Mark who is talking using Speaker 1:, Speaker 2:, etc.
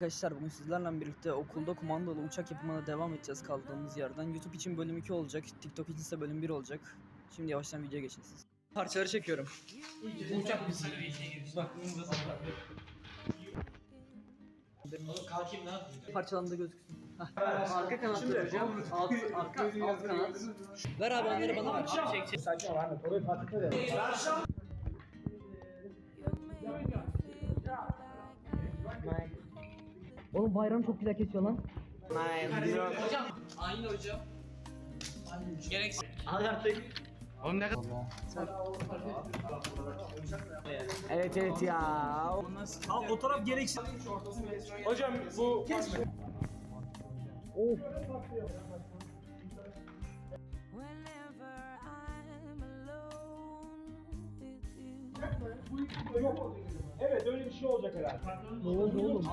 Speaker 1: Arkadaşlar bugün sizlerle birlikte okulda kumandalı uçak yapımına devam edeceğiz kaldığımız yerden. YouTube için bölüm 2 olacak, TikTok için ise bölüm 1 olacak. Şimdi yavaştan videoya geçin siz. Parçaları çekiyorum.
Speaker 2: Uçak bir sınırı içine giriş. Bak bunu da sana Oğlum kalkayım ne yapayım?
Speaker 1: Parçalarında gözüksün. Arka kanat vereceğim. Alt, arka, alt kanat. Ver abi onları bana ver.
Speaker 2: Çek çek. Sakin ol Ahmet. Orayı fark et.
Speaker 1: Oğlum bayram çok güzel kesiyor lan.
Speaker 2: Hocam. Aynı hocam. Gereksiz.
Speaker 3: Evet evet ya.
Speaker 2: Ha fotoğraf gereksiz. Hocam bu kesme.
Speaker 4: You.
Speaker 5: Evet öyle bir şey olacak herhalde.
Speaker 1: Ne oldu oğlum?